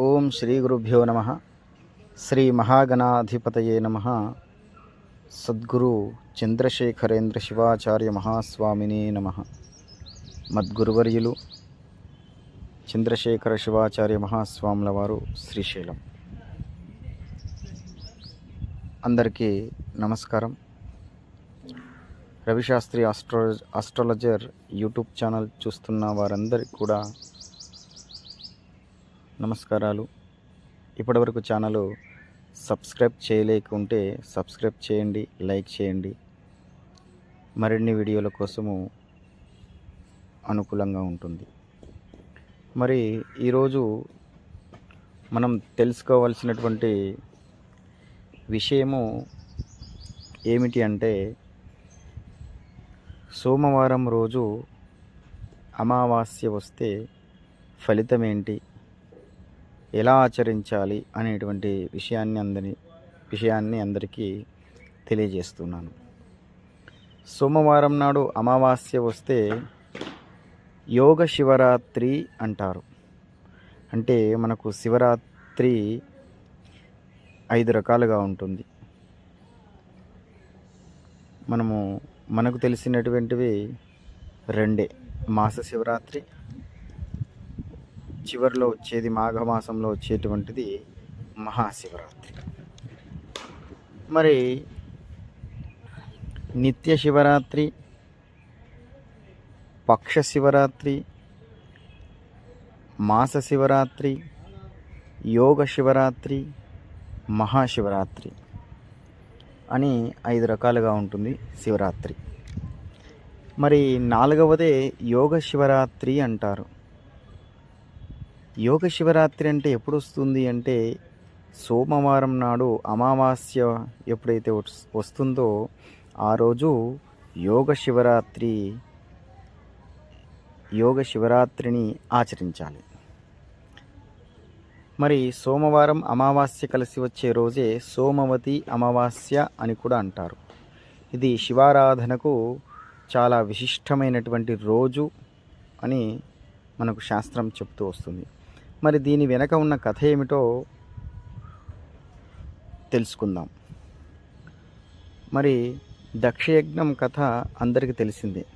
ఓం శ్రీ గురుభ్యో నమ. శ్రీ మహాగణాధిపతయే నమ. సద్గురు చంద్రశేఖరేంద్ర శివాచార్య మహాస్వామినే నమ. మద్గురువర్యులు చంద్రశేఖర శివాచార్య మహాస్వాముల వారు శ్రీశైలం. అందరికీ నమస్కారం. Ravishastri astro astrologer YouTube channel చూస్తున్న వారందరికీ కూడా నమస్కారాలు. ఇప్పటివరకు ఛానల్ సబ్స్క్రైబ్ చేయలేకుంటే సబ్స్క్రైబ్ చేయండి లైక్ చేయండి. మరిన్ని వీడియోల కోసము అనుకూలంగా ఉంటుంది. మరి ఈరోజు మనం తెలుసుకోవాల్సినటువంటి విషయము ఏమిటి అంటే సోమవారం రోజు అమావాస్య వస్తే ఫలితం ఏంటి ఎలా ఆచరించాలి అనేటువంటి విషయాన్ని అందరి విషయాన్ని అందరికీ తెలియజేస్తున్నాను. సోమవారం నాడు అమావాస్య వస్తే యోగ శివరాత్రి అంటారు. అంటే మనకు శివరాత్రి ఐదు రకాలుగా ఉంటుంది. మనము మనకు తెలిసినటువంటివి రెండే. మాస శివరాత్రి చివరిలో వచ్చేది మాఘమాసంలో వచ్చేటువంటిది మహాశివరాత్రి. మరి నిత్య శివరాత్రి పక్ష శివరాత్రి మాస శివరాత్రి యోగ శివరాత్రి మహాశివరాత్రి అని ఐదు రకాలుగా ఉంటుంది శివరాత్రి. మరి నాలుగవదే యోగ శివరాత్రి అంటారు. యోగ శివరాత్రి అంటే ఎప్పుడు వస్తుంది అంటే సోమవారం నాడు అమావాస్య ఎప్పుడైతే వస్- వస్తుందో ఆ రోజు యోగ శివరాత్రి యోగ శివరాత్రిని ఆచరించాలి. మరి సోమవారం అమావాస్య కలిసి వచ్చే రోజే సోమవతి అమావాస్య అని కూడా అంటారు. ఇది శివారాధనకు చాలా విశిష్టమైనటువంటి రోజు అని మనకు శాస్త్రం చెప్తూ వస్తుంది. మరి దీని వెనక ఉన్న కథ ఏమిటో తెలుసుకుందాం. మరి దక్షయజ్ఞం కథ అందరికీ తెలిసిందే.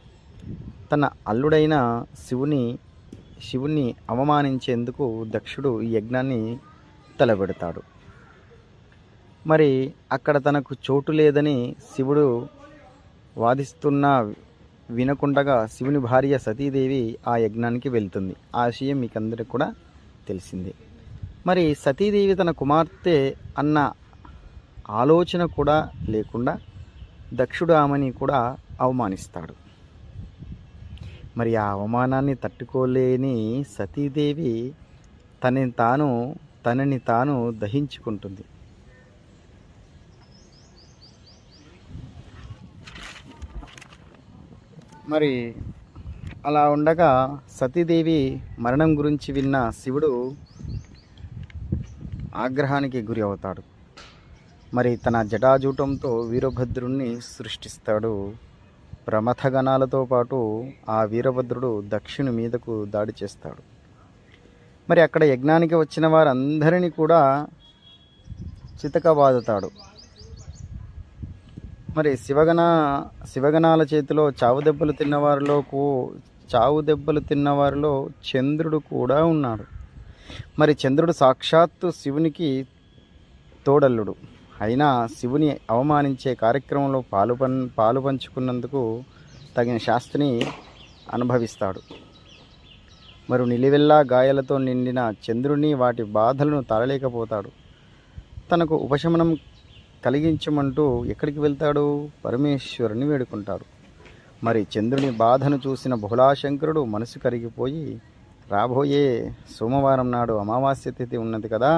తన అల్లుడైన శివుని శివుణ్ణి అవమానించేందుకు దక్షుడు ఈ యజ్ఞాన్ని తలబెడతాడు మరి అక్కడ తనకు చోటు లేదని శివుడు వాదిస్తున్నా వినకుండగా శివుని భార్య సతీదేవి ఆ యజ్ఞానికి వెళ్తుంది. ఆ విషయం మీకు అందరికి కూడా తెలిసిందే. మరి సతీదేవి తన కుమార్తె అన్న ఆలోచన కూడా లేకుండా దక్షుడు ఆమెని కూడా అవమానిస్తాడు. మరి ఆ అవమానాన్ని తట్టుకోలేని సతీదేవి తనని తాను తనని తాను దహించుకుంటుంది. మరి అలా ఉండగా సతీదేవి మరణం గురించి విన్న శివుడు ఆగ్రహానికి గురి అవుతాడు. మరి తన జటాజూటంతో వీరభద్రుణ్ణి సృష్టిస్తాడు. ప్రమథగణాలతో పాటు ఆ వీరభద్రుడు దక్షిణు మీదకు దాడి చేస్తాడు. మరి అక్కడ యజ్ఞానికి వచ్చిన వారందరినీ కూడా చితకబాదుతాడు మరి శివగణ శివగణాల చేతిలో చావు దెబ్బలు తిన్నవారిలో కూ- చావు దెబ్బలు తిన్నవారిలో చంద్రుడు కూడా ఉన్నాడు. మరి చంద్రుడు సాక్షాత్తు శివునికి తోడల్లుడు. అయినా శివుని అవమానించే కార్యక్రమంలో పాలు పన్ పాలు పంచుకున్నందుకు తగిన శాస్త్రిని అనుభవిస్తాడు. మరి నిలివెల్లా గాయాలతో నిండిన చంద్రుని వాటి బాధలను తాళలేకపోతాడు తనకు ఉపశమనం కలిగించమంటూ ఎక్కడికి వెళ్తాడు? పరమేశ్వరుని వేడుకుంటాడు మరి చంద్రుని బాధను చూసిన బహుళాశంకరుడు మనసు కరిగిపోయి రాబోయే సోమవారం నాడు అమావాస్య తిథి ఉన్నది కదా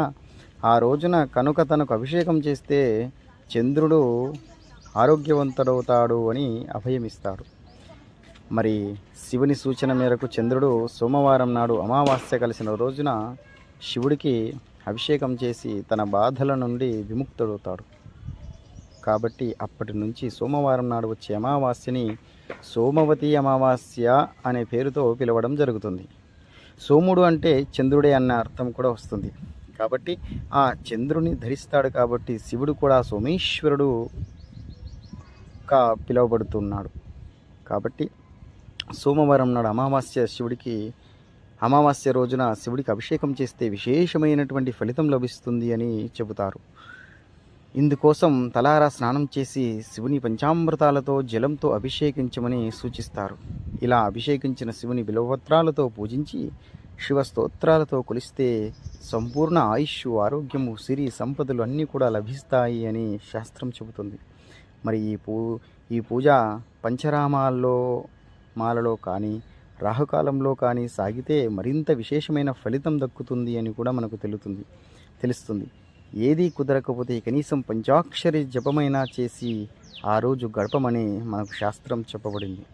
ఆ రోజున కనుక తనకు అభిషేకం చేస్తే చంద్రుడు ఆరోగ్యవంతుడవుతాడు అని అభయమిస్తాడు మరి శివుని సూచన మేరకు చంద్రుడు సోమవారం నాడు అమావాస్య కలిసిన రోజున శివుడికి అభిషేకం చేసి తన బాధల నుండి విముక్తుడవుతాడు. కాబట్టి అప్పటి నుంచి సోమవారం నాడు వచ్చే అమావాస్యని సోమవతి అమావాస్య అనే పేరుతో పిలవడం జరుగుతుంది. సోముడు అంటే చంద్రుడే అన్న అర్థం కూడా వస్తుంది. కాబట్టి ఆ చంద్రుని ధరిస్తాడు కాబట్టి శివుడు కూడా సోమేశ్వరుడు కా పిలువబడుతున్నాడు. కాబట్టి సోమవారం నాడు అమావాస్య శివుడికి అమావాస్య రోజున శివుడికి అభిషేకం చేస్తే విశేషమైనటువంటి ఫలితం లభిస్తుంది అని చెబుతారు. ఇందుకోసం తలారా స్నానం చేసి శివుని పంచామృతాలతో జలంతో అభిషేకించమని సూచిస్తారు. ఇలా అభిషేకించిన శివుని బిలవత్రాలతో పూజించి శివ స్తోత్రాలతో కొలిస్తే సంపూర్ణ ఆయుష్ ఆరోగ్యము సిరి సంపదలు అన్నీ కూడా లభిస్తాయి అని శాస్త్రం చెబుతుంది. మరి ఈ పూ ఈ పూజ పంచరామాల్లో మాలలో కానీ రాహుకాలంలో కానీ సాగితే మరింత విశేషమైన ఫలితం దక్కుతుంది అని కూడా మనకు తెలుతుంది తెలుస్తుంది. ఏదీ కుదరకపోతే కనీసం పంచాక్షరి జపమైనా చేసి ఆ రోజు గడపమని మనకు శాస్త్రం చెప్పబడింది.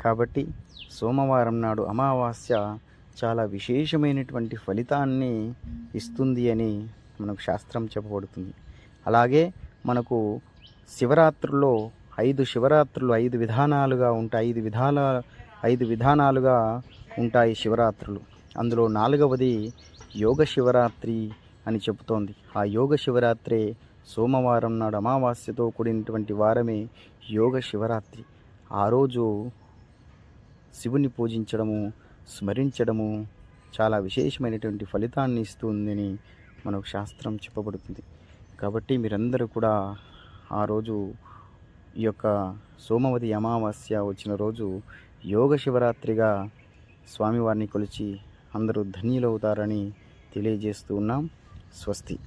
కాబట్టి సోమవారం నాడు అమావాస్య చాలా విశేషమైనటువంటి ఫలితాన్ని ఇస్తుంది అని మనకు శాస్త్రం చెప్పబడుతుంది. అలాగే మనకు శివరాత్రుల్లో ఐదు శివరాత్రులు ఐదు విధానాలుగా ఉంటాయి. ఐదు విధాల ఐదు విధానాలుగా ఉంటాయి శివరాత్రులు. అందులో నాలుగవది యోగ శివరాత్రి అని చెబుతోంది. ఆ యోగ శివరాత్రే సోమవారం నాడు అమావాస్యతో కూడినటువంటి వారమే యోగ శివరాత్రి. ఆ రోజు శివుని పూజించడము స్మరించడము చాలా విశేషమైనటువంటి ఫలితాన్ని ఇస్తుందని మనకు శాస్త్రం చెప్పబడుతుంది. కాబట్టి మీరందరూ కూడా ఆ రోజు ఈ యొక్క సోమవతి అమావాస్య వచ్చిన రోజు యోగ శివరాత్రిగా స్వామివారిని కొలిచి అందరూ ధన్యులవుతారని తెలియజేస్తూ ఉన్నాం. స్వస్తి